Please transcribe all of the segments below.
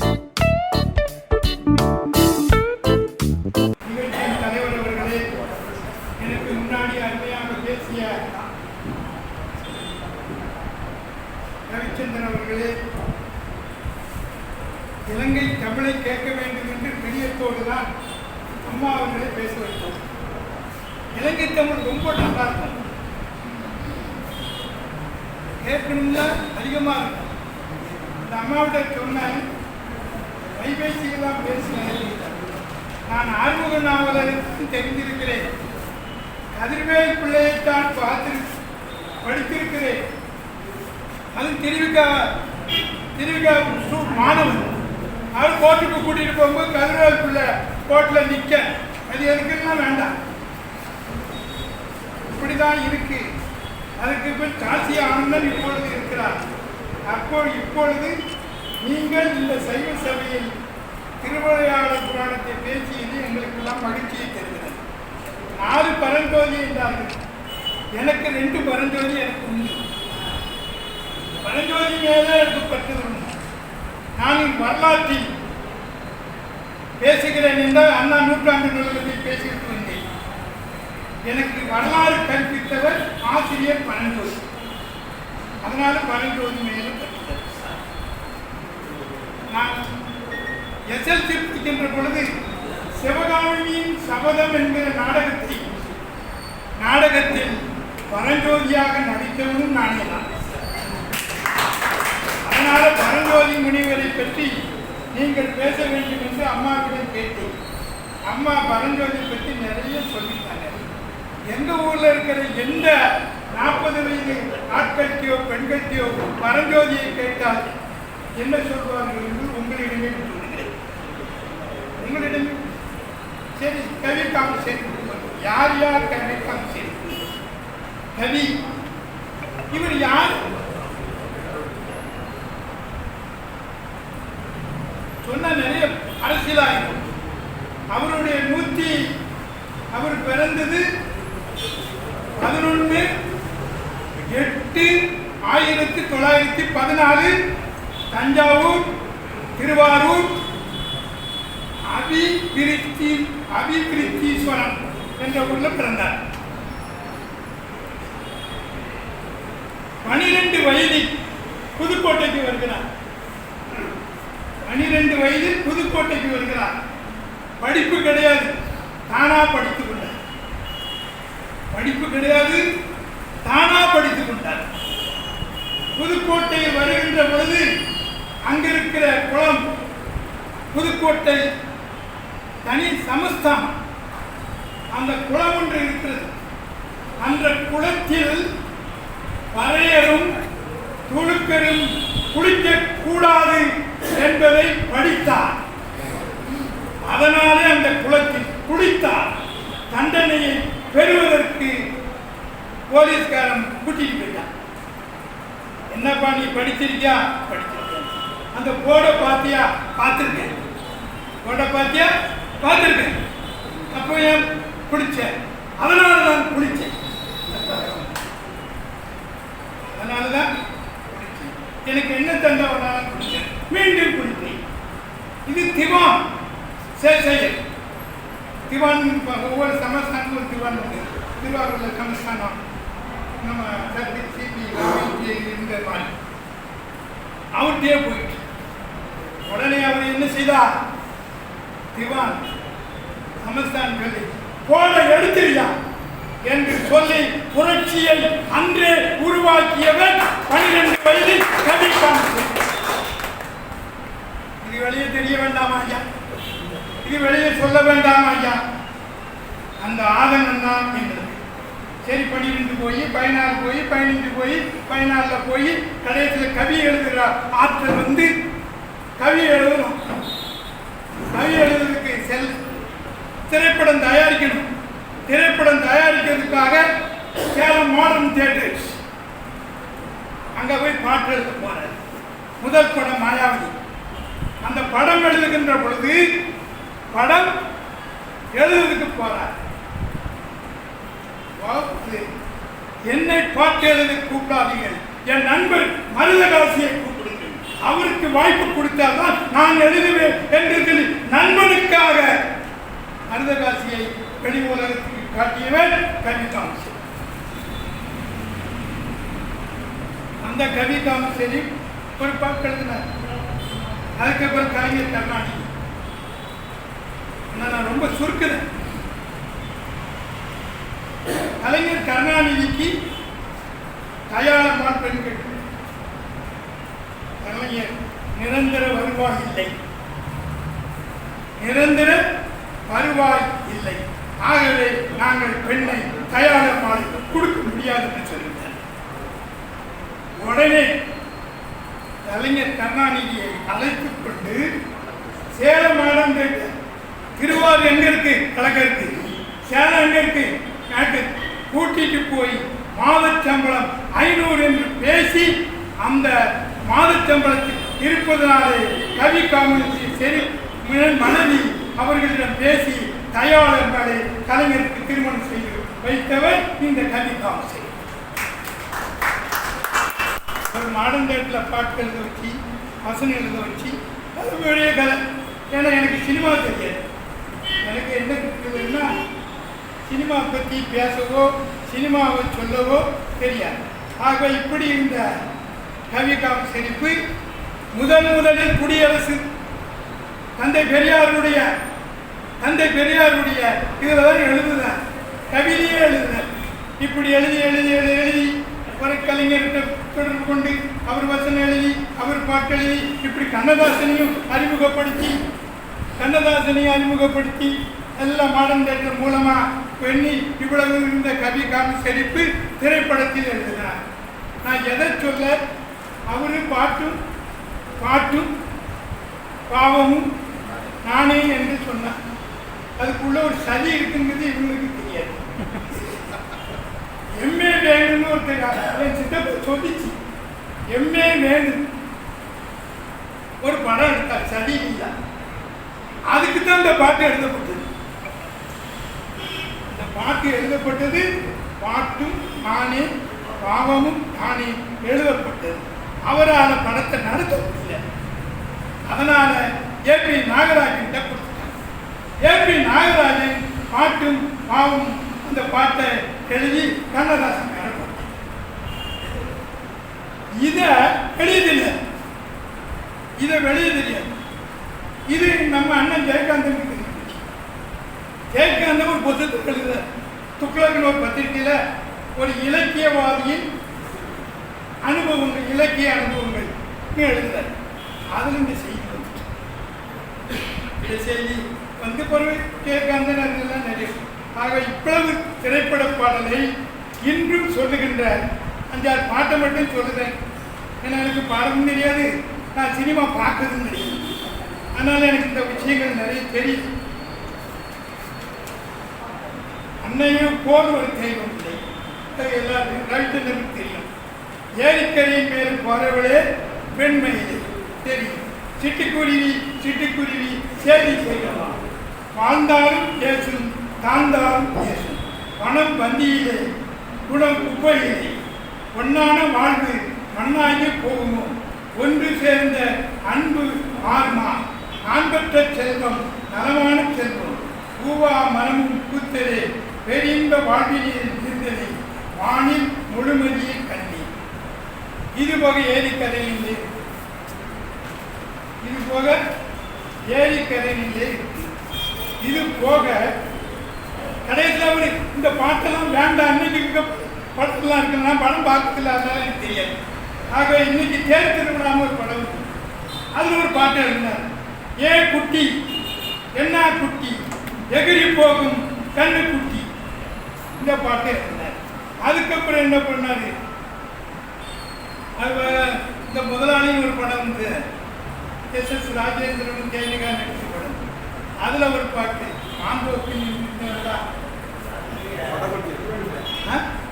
you நான் ஆறுமுக நாவலருக்கு தெரிந்திருக்கிறேன். கதிர்வேல் பிள்ளையைத்தான் பார்த்து படித்திருக்கிறேன். அது திருவிக்கா திருவிக்கா மாணவன். அவர் கோர்ட்டுக்கு கூட்டிட்டு போகும்போது கதிர்வேல் பிள்ளை கோர்ட்டில் நிற்க அது எதுக்குன்னா வேண்டாம். இப்படிதான் இருக்கு. அதுக்கு பின் காசி ஆனந்தன் இப்பொழுது இருக்கிறார். அப்போ இப்பொழுது நீங்கள் இந்த சைவ சபையில் திருவிளையாடல் புராணத்தை பேசியது எங்களுக்கெல்லாம் மகிழ்ச்சியை தருகிறது. நாலு பரஞ்சோதி என்றார்கள். எனக்கு ரெண்டு பரஞ்சோதி எனக்கு உண்டு. பரஞ்சோதி மேலே எனக்கு பற்றது உண்டு நான் வரலாற்றில் பேசுகிறேன் என்றால் அண்ணா நூற்றாண்டு நூலகத்தில் பேசிட்டு வந்தேன் எனக்கு வரலாறு கற்பித்தவர் ஆசிரியர் பரஞ்சோதி. அதனால பரஞ்சோதி மேலே பற்றுதல் நான் எசல் படிக்கின்ற பொழுது சிவகாமியின் சபதம் என்கிற நாடகத்தை நாடகத்தில் பரஞ்சோதியாக நடித்தவனும் நானே தான். அதனால பரஞ்சோதி முனிவரை பற்றி நீங்கள் பேச வேண்டும் என்று அம்மாவிடம் கேட்டேன். அம்மா பரஞ்சோதி பற்றி நிறைய சொல்லித்தாங்க எந்த ஊரில் இருக்கிற எந்த நாற்பது வயது ஆட்கள்கிட்டயோ பெண்கள்கிட்டயோ பரஞ்சோதியை கேட்டால் என்ன சொல்வார்கள் என்று உங்களிடமே உங்களிடம் சரி கவி காமிச்சேன் யார் யார் கவி காமிச்சேன் கவி. இவர் யார்? சொன்ன நிறைய அரசியலாகும் அவருடைய நூத்தி அவர் பிறந்தது பதினொன்று எட்டு ஆயிரத்தி தொள்ளாயிரத்தி பதினாலு தஞ்சாவூர் திருவாரூர் அபிவிருத்தி அபிவிருத்தீஸ்வரம் என்ற ஊரில் பிறந்தார். பனிரெண்டு வயதில் புதுக்கோட்டைக்கு வருகிறார். பனிரெண்டு வயதில் புதுக்கோட்டைக்கு வருகிறார். படிப்பு கிடையாது. தானா படித்துக் கொண்டார். படிப்பு கிடையாது. தானா படித்துக் கொண்டார். புதுக்கோட்டை வருகின்ற பொழுது அங்கிருக்கிற குளம் புதுக்கோட்டை தனி சமஸ்தான் அந்த குளம் ஒன்று இருக்கிறது. அந்த குளத்தில் பறையரும் துணுக்கரும் குளிக்கக்கூடாது என்பதை படித்தார். அதனாலே அந்த குளத்தில் குளித்தார். தண்டனையை பெறுவதற்கு போலீஸ்காரன் கூட்டிட்டு போயிட்டான். என்னப்பா நீ படிச்சிருக்கியா? படிச்சிருக்கேன். அந்த போர்டை பார்த்தியா? பார்த்துருக்கேன். போர்டை பார்த்தியா? பார்த்துருக்கேன் அப்போ ஏன் குடித்தேன் அதனால தான் குடித்தேன் அதனால தான் எனக்கு என்ன தந்தவனால குடித்தேன் மீண்டும் குடித்தேன் இது திவான். சேஷையர் திவான் ஒவ்வொரு சமஸ்தானமும் திவான் உண்டு திருவாரூரில் சமஸ்தானம். நம்ம சர்டி சிபி இந்த மாதிரி. அவர்கிட்டயே போயிட்டு. உடனே அவர் என்ன செய்தார்? திவான் சமஸ்தான் கல்வி போட எடுத்துறியா என்று சொல்லி புரட்சியை அன்றே உருவாக்கியவர் பனிரெண்டு வயதில் கவிப்பான் இது வெளியே தெரிய வேண்டாம் ஐயா? இது வெளியே சொல்ல வேண்டாம் ஐயா? அந்த ஆதங்கம் தான் எங்களுக்கு சரி பன்னிரெண்டு போய் பதினாறு போய் பதினஞ்சு போய் பதினாலில் போய் கடைசியில் கவி எழுதுகிற ஆற்றல் வந்து கவி எழுதணும். கவி எழுதுகிற செல் திரைப்படம் தயாரிக்கணும். திரைப்படம் தயாரிக்கிறதுக்காக சேலம் மாடர்ன் தியேட்டர்ஸ். அங்கே போய் பாட்டு எழுத போகிறார் முதல் படம் மாயாவதி. அந்த படம் எழுதுகின்ற பொழுது படம் எழுதுறதுக்கு போகிறார் என்னை பாட்டு எழுத கூப்பிடாதீங்க. என் நண்பர் மருதகாசியை அவருக்கு வாய்ப்பு கொடுத்தால்தான் நான் எழுதுவேன் என்று சொல்லி நண்பனுக்காக மருதகாசியை வெளி உலகத்துக்கு காட்டியவன் கவி அந்த கவி ஒரு பாட்டு எழுதினார். அதுக்கப்புறம் கலைஞர் கருணாநிதி. நான் ரொம்ப சுருக்கிறேன். கலைஞர் கருணாநிதிக்கு தயாரமான பெண்கள். கலைஞர் நிரந்தர வருவாய் இல்லை. நிரந்தர வருவாய் இல்லை. ஆகவே நாங்கள் பெண்ணை தயாரமாக கொடுக்க முடியாது என்று சொல்லிட்டார் உடனே கலைஞர் கருணாநிதியை அழைத்துக் கொண்டு சேலம் மாடம் கேட்டு திருவாரூர் எங்க இருக்கு? கலக்கருக்கு சேலம் எங்க இருக்கு? எனக்கு கூட்டிட்டு போய் மாதச்சம்பளம் ஐநூறு என்று பேசி அந்த மாதச்சம்பளத்தில் இருப்பதனாலே கவி காமராஜி சரி மனைவி அவர்களிடம் பேசி தயாளர்களை கலைஞருக்கு திருமணம் செய்து வைத்தவர் இந்த கவி காமராஜ். ஒரு மாடர்ன் டேட்டில் பாட்டு எழுத வச்சு வசனம் எழுத வச்சு அது பெரிய கதை ஏன்னா எனக்கு சினிமா தெரியாது. எனக்கு என்ன கிடைக்குதுன்னா சினிமா பற்றி பேசவோ சினிமாவை சொல்லவோ தெரியாது. ஆக இப்படி இந்த கவிகாம் செழிப்பு. முதன் முதலில் குடியரசு. தந்தை பெரியாருடைய தந்தை பெரியாருடைய இதில் தான் எழுதுனார் கவிதையே எழுதினார் இப்படி எழுதி எழுதி எழுதி எழுதி ஒரு கலைஞர்கிட்ட தொடர்பு கொண்டு அவர் வசனம் எழுதி அவர் பாட்டு எழுதி இப்படி கண்ணதாசனையும் அறிமுகப்படுத்தி கண்ணதாசனையும் அறிமுகப்படுத்தி எல்லாம் மாடர்ன் தேட்டர் மூலமாக பெண்ணி இவ்வளவு இருந்த கவி காமி செழிப்பு திரைப்படத்தில் எழுதினார் நான் எதை சொல்ல அவரு பாட்டும் பாட்டும் பாவமும் நானே என்று சொன்னார். அதுக்குள்ள ஒரு சதி இருக்குங்கிறது இவங்களுக்கு தெரியாது. எம்ஏ வேணும்னு ஒருத்தர் என் சித்தப்பா சொல்லிச்சு. எம்ஏ வேணும் ஒரு படம் எடுத்தார் சதி இல்லா. அதுக்கு தான் இந்த பாட்டு எழுதப்பட்டது. இந்த பாட்டு எழுதப்பட்டது பாட்டும் நானே பாவமும் நானே எழுதப்பட்டது. அவரால் படத்தை நடத்த முடியல. அதனால ஏபி நாகராஜன் கொடுத்துட்டாங்க. ஏபி நாகராஜன் பாட்டும் பாவும் அந்த பாட்டை எழுதி கண்ணதாசன் இதை வெளியதில்லை இதை வெளியே தெரியாது. இது நம்ம அண்ணன் ஜெயகாந்தன் ஜெயகாந்தன் ஒரு புத்தகத்தில் எழுதுற துக்ளகன் ஒரு பத்திரிகையில் ஒரு இலக்கியவாதியின் அனுபவங்கள் இலக்கிய அனுபவங்கள் எழுதுறாரு அதில் இந்த செய்தி வந்துச்சு இந்த செய்தி வந்து பிறகு ஜெயகாந்தன் அதெல்லாம் நிறைய ஆக இவ்வளவு திரைப்பட பாடலை இன்றும் சொல்லுகின்ற அஞ்சாறு பாட்டை மட்டும் சொல்லுறேன் ஏன்னா எனக்கு பாடமும் தெரியாது நான் சினிமா பார்க்கறதும் தெரியாது. அதனால் எனக்கு இந்த விஷயங்கள் நிறைய தெரியும். அன்னையும் போர் ஒரு தெய்வம் இல்லை. எல்லாருக்கும் ரவிச்சந்திரனுக்கு தெரியும். ஏரிக்கரையின் மேல் போறவளே பெண்மையிலே தெரியும் சிட்டுக்குருவி சிட்டுக்குருவி சேதி செய்யலாம் வாழ்ந்தாலும் பேசும் தாழ்ந்தாலும் பேசும் பணம் வந்தியிலே குணம் குப்பையிலே பொன்னான வாழ்வு மண்ணாகி போகுமோ? ஒன்று சேர்ந்த அன்பு ஆன்மா ஆண்பற்ற செல்வம் நலமான செல்வம். பூவா மனமும் கூத்தலே பெரிய வாழ்வினில் இருந்ததே. வானில் முழுமதியில் இது போக ஏரிக்கரையிலே இது போக ஏரிக்கரையிலே இருக்கு இது போக கடைசியில் அவர் இந்த பாட்டெல்லாம் வேண்டாம் இன்னைக்கு இருக்க படத்தெல்லாம் இருக்குன்னா படம் பார்க்கல அதனால எனக்கு தெரியாது. ஆக இன்னைக்கு தேர் திருவிழாம ஒரு படம் அதில் ஒரு பாட்டு எழுதினார். ஏ குட்டி என்ன குட்டி எகிரி போகும் கண்ணு குட்டி. இந்த பாட்டு எழுதினார். அதுக்கப்புறம் என்ன பண்ணாரு? அது இந்த முதலாளியும் ஒரு படம் வந்து எஸ் எஸ் ராஜேந்திரன் ஜெயலலிதா நடிச்ச படம். அதில் ஒரு பாட்டு ஆந்தோப்பின்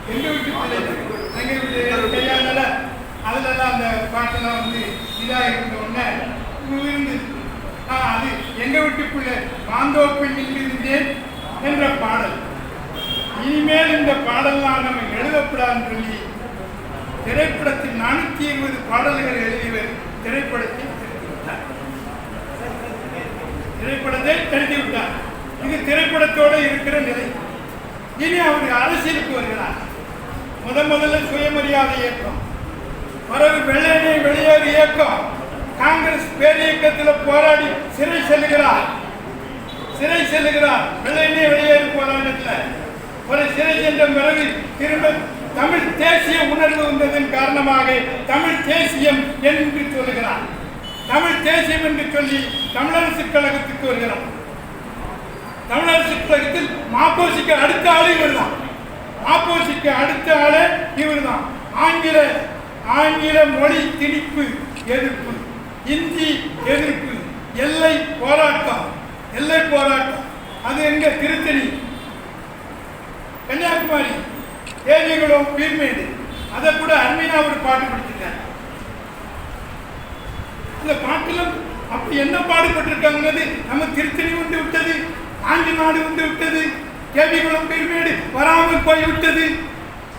எங்கள் வீட்டு பிள்ளைகள் எங்க வீட்டு கையால அதுலலாம் அந்த பாட்டெல்லாம் வந்து இதாக இருந்த உடனே ஆ அது எங்கள் வீட்டு பிள்ளை மாந்தோப்பில் நின்றிருந்தேன் என்ற பாடல். இனிமேல் இந்த பாடல்லாம் நம்ம எழுதக்கூடாதுன்னு சொல்லி திரைப்படத்தில் நானூற்றி இருபது பாடல்கள் எழுதியவர் திரைப்படத்தை திருத்தி திரைப்படத்தை திருத்தி இது திரைப்படத்தோடு இருக்கிற நிலை. இனி அவர் அரசியலுக்கு வருகிறார். முத முதல்ல சுயமரியாதை இயக்கம். பிறகு வெள்ளையனை வெளியேறு இயக்கம். காங்கிரஸ் பேரியக்கத்தில் போராடி சிறை செல்லுகிறார். சிறை செல்லுகிறார். வெள்ளையனை வெளியேறு போராட்டத்தில். ஒரு சிறை சென்ற பிறகு திரும்ப தமிழ் தேசிய உணர்வு வந்ததன் காரணமாக தமிழ் தேசியம் என்று சொல்லுகிறார் தமிழ் தேசியம் என்று சொல்லி தமிழரசு கழகத்துக்கு வருகிறார் தமிழரசு கழகத்தில் மாப்போசிக்கு அடுத்த ஆளு இவர்தான். மாப்போசிக்கு அடுத்த ஆளு இவர்தான். ஆங்கில ஆங்கில மொழி திணிப்பு எதிர்ப்பு இந்தி எதிர்ப்பு எல்லை போராட்டம் எல்லை போராட்டம். அது எங்க திருத்தணி? கன்னியாகுமரி. தேவிகுளம் பீர்மேடு அதை கூட அருமையாக ஒரு பாட்டு படிச்சிருக்காரு அந்த பாட்டிலும் அப்ப என்ன பாடுபட்டிருக்காங்கிறது நம்ம திருத்தணி வந்து விட்டது ஆண்டி நாடு வந்து விட்டது கேபிகுளம் பீர்மேடு வராமல் போய் விட்டது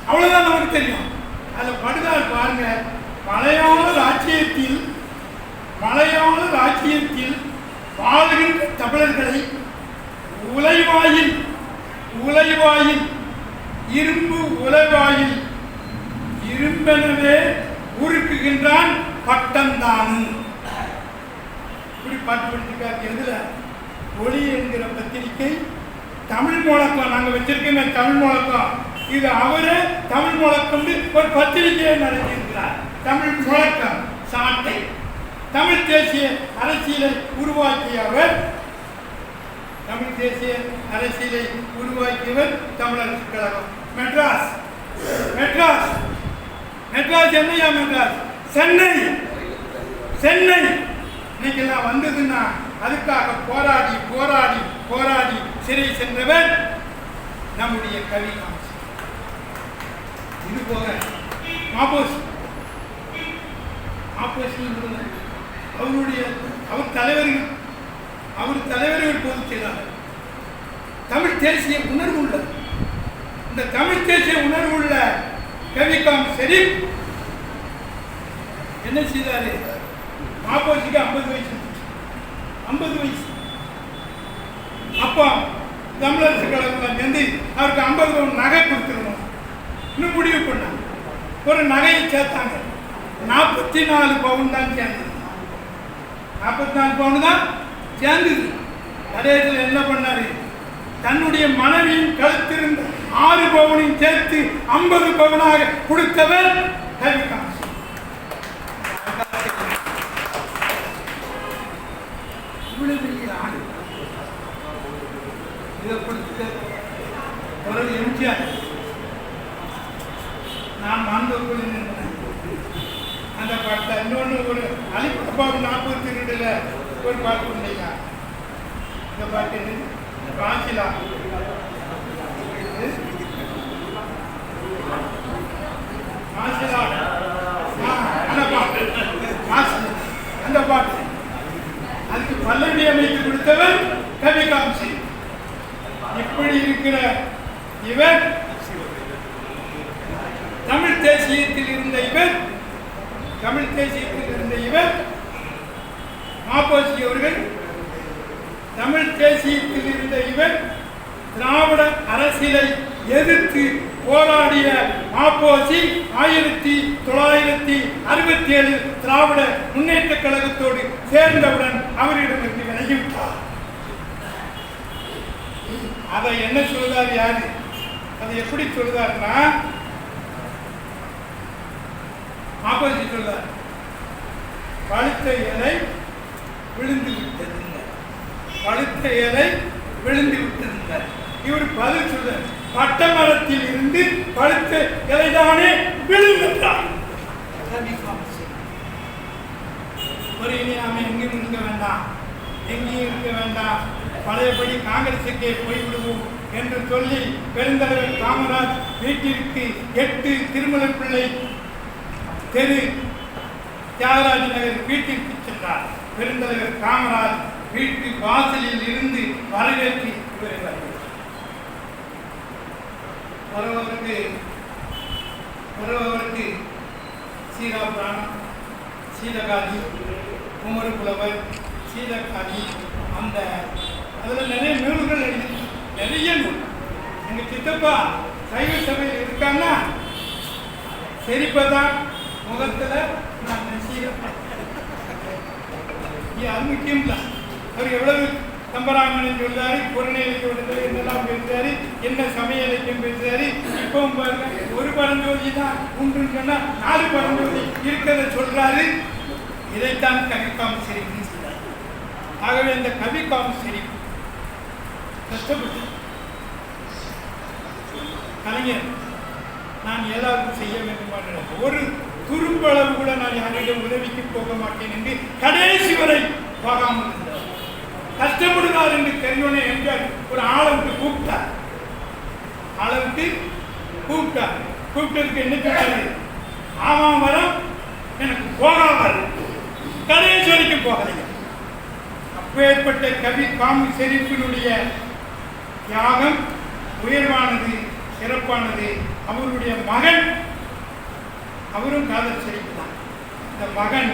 அவ்வளவுதான் நமக்கு தெரியும். அதில் படுதால் பாருங்க மலையாள ராஜ்யத்தில் மலையாள ராஜ்யத்தில் வாழ்கின்ற தமிழர்களை உலைவாயில் உலைவாயில் இரும்பு உலகாயில் இரும்பெனவே உருக்குகின்றான் பட்டம்தான். இப்படி பாட்டு படிச்சிருக்காரு எதுல? ஒளி என்கிற பத்திரிகை. தமிழ் முழக்கம் நாங்கள் வச்சிருக்கோங்க தமிழ் முழக்கம். இது அவரே தமிழ் முழக்கம் ஒரு பத்திரிகையை நடத்தியிருக்கிறார். தமிழ் முழக்கம் சாட்டை தமிழ் தேசிய அரசியலை உருவாக்கிய அவர் தமிழ் தேசிய அரசியலை உருவாக்கியவர் தமிழரசு கழகம். மெட்ராஸ். மெட்ராஸ். மெட்ராஸ் என்னையா மெட்ராஸ்? சென்னை. சென்னை. இன்னைக்கு எல்லாம் வந்ததுன்னா அதுக்காக போராடி போராடி போராடி சிறை சென்றவர் நம்முடைய கவி இது போக மாப்போசி மாப்போசி அவருடைய அவர் தலைவர்கள் அவர் தலைவர்கள் பொதுச் செயலாளர். தமிழ் தேசிய உணர்வு உள்ளது. இந்த தமிழ் தேசிய உணர்வு உள்ள கவிகாம் ஷெரீப் என்ன செய்தாரு? மாப்போசிக்கு ஐம்பது வயசு. ஐம்பது வயசு. அப்போ தமிழரசு கழகத்தில் சேர்ந்து அவருக்கு ஐம்பது பவுன் நகை கொடுத்துருவோம் இன்னும் முடிவு பண்ணாங்க ஒரு நகையை சேர்த்தாங்க. நாற்பத்தி நாலு பவுன் தான் சேர்ந்தது. நாற்பத்தி நாலு பவுன் தான் சேர்ந்தது. கடைசியில் என்ன பண்ணாரு? தன்னுடைய மனைவியும் கழுத்திருந்தார். ஆறு பவுனையும் சேர்த்து ஐம்பது பவுனாக கொடுத்தவர் இவ்வளவு பெரிய ஆடு. இதை கொடுத்த பிறகு எம்ஜிஆர். நான் மாந்தோக்குள் நின்றேன் அந்த பாட்டில் இன்னொன்று ஒரு அலிபாபு நாற்பத்தி ரெண்டுல ஒரு பாட்டு உண்டையா இந்த பாட்டு பாசிலா அந்த பாட்டு அந்த பாட்டு அதுக்கு பல்லவி அமைத்து கொடுத்தவர் கவிகாந்த் சிங் இப்படி இருக்கிற இவர் தமிழ் தேசியத்தில் இருந்த இவர் தமிழ் தேசியத்தில் இருந்த இவர் மாப்போசி அவர்கள் தமிழ் தேசியத்தில் இருந்த இவர் திராவிட அரசியலை எதிர்த்து போராடிய ஆப்போசி ஆயிரத்தி தொள்ளாயிரத்தி அறுபத்தி ஏழு திராவிட முன்னேற்ற கழகத்தோடு சேர்ந்தவுடன் அவரிடமிருந்து விலகிவிட்டார். அதை என்ன சொல்றார் யாரு? அதை எப்படி சொல்றாருன்னா ஆப்போசிட் சொல்றார் பழுத்த இலை விழுந்து விட்டதுங்க பழுத்த இலை விழுந்து விட்டதுங்க இவர் பதில் சொல்றார் பட்ட மரத்தில் இருந்து பழுத்த இலைதானே விழுந்துட்டார் ஒரு இனி எங்கேயும் இருக்க வேண்டாம். எங்கேயும் இருக்க வேண்டாம். பழையபடி காங்கிரசுக்கே போய்விடுவோம் என்று சொல்லி பெருந்தலைவர் காமராஜ் வீட்டிற்கு எட்டு திருமலை பிள்ளை தெரு தியாகராஜ நகர் வீட்டிற்கு சென்றார். பெருந்தலைவர் காமராஜ் வீட்டு வாசலில் இருந்து வரவேற்று இவரை வருபவருக்கு வருபவருக்கு சீரா பிராணம் சீதகாதி குமரு புலவர் சீதகாதி அந்த அதில் நிறைய நூல்கள் எழுதி நிறைய நூல் எங்கள் சித்தப்பா சைவ சபையில் இருக்கான்னா சரிப்பதான் முகத்தில் நான் சீரப்பேன் அது முக்கியம் இல்லை அவர் எவ்வளவு கம்பராமன் சொல்றாரு புறநை இலக்கியம் என்னெல்லாம் பேசுறாரு என்ன சமய இலக்கியம் பேசுறாரு இப்பவும் பாருங்க ஒரு பரஞ்சோதி தான். உண்டுன்னு சொன்னா நாலு பரஞ்சோதி இருக்கிறத சொல்றாரு. இதைத்தான் கவிக்காம சிரிப்புன்னு சொல்றாரு. ஆகவே இந்த கவிக்காம சிரிப்பு கஷ்டப்பட்டு கலைஞர் நான் ஏதாவது செய்ய வேண்டும் ஒரு துரும்பளவு கூட நான் யாரிடம் உதவிக்கு போக மாட்டேன் என்று கடைசி வரை போகாமல் இருந்தார். கஷ்டப்படுகிறார் என்று தெரிஞ்சோனே எம்ஜிஆர் ஒரு ஆளை விட்டு கூப்பிட்டார். ஆளை விட்டு கூப்பிட்டார். கூப்பிட்டதுக்கு என்ன சொன்னாரு? ஆமாம் வரம் எனக்கு போகாமல் கடைசி வரைக்கும் போகலைங்க அப்பேற்பட்ட கவி காமி செரிப்பினுடைய தியாகம் உயர்வானது சிறப்பானது. அவருடைய மகன் அவரும் காதல் செழிப்பு தான். இந்த மகன்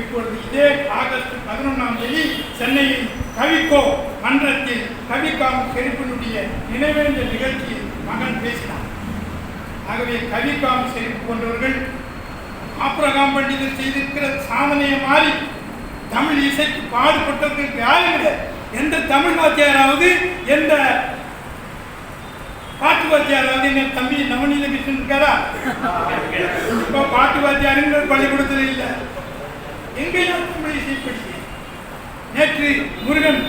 இப்பொழுது இதே ஆகஸ்ட் பதினொன்றாம் தேதி சென்னையில் கவிக்கோ மன்றத்தில் கவிக்காம் செழிப்பினுடைய நினைவேந்த நிகழ்ச்சியில் மகன் பேசினார். ஆகவே கவிக்காம் செழிப்பு கொண்டவர்கள் ஆப்ரகாம் பண்டிதர் செய்திருக்கிற சாதனையை மாறி தமிழ் இசைக்கு பாடுபட்டவர்களுக்கு யாரும் இல்லை எந்த தமிழ் வாத்தியாராவது எந்த பாட்டு வாத்தியாராவது என்ன தம்பி நவநீத கிருஷ்ணன் இருக்காரா? இப்போ பாட்டு வாத்தியாருங்கிற பள்ளிக்கூடத்தில் இல்லை. எங்கேயும் தமிழ் இசை நேற்று முருகன்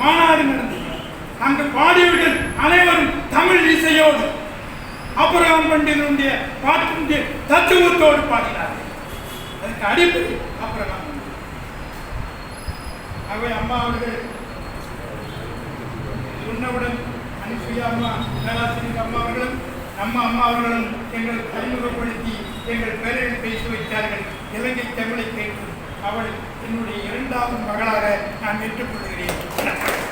மாநாடு நடந்தது. அங்கு பாடியவர்கள் அனைவரும் தமிழ் இசையோடு அப்புறம் பண்டிதனுடைய பாட்டினுடைய தத்துவத்தோடு பாடினார்கள். அதுக்கு அடிப்படை அப்புறம் அவை அம்மா அவர்கள் சொன்னவுடன் அனுசுயா அம்மா பேராசிரியர் அம்மா அவர்களும் நம்ம அம்மா அவர்களும் எங்கள் அறிமுகப்படுத்தி எங்கள் பேரில் பேசி வைத்தார்கள். இலங்கை தமிழை கேட்டு அவள் என்னுடைய இரண்டாவது மகளாக நான் ஏற்றுக்கொள்கிறேன்.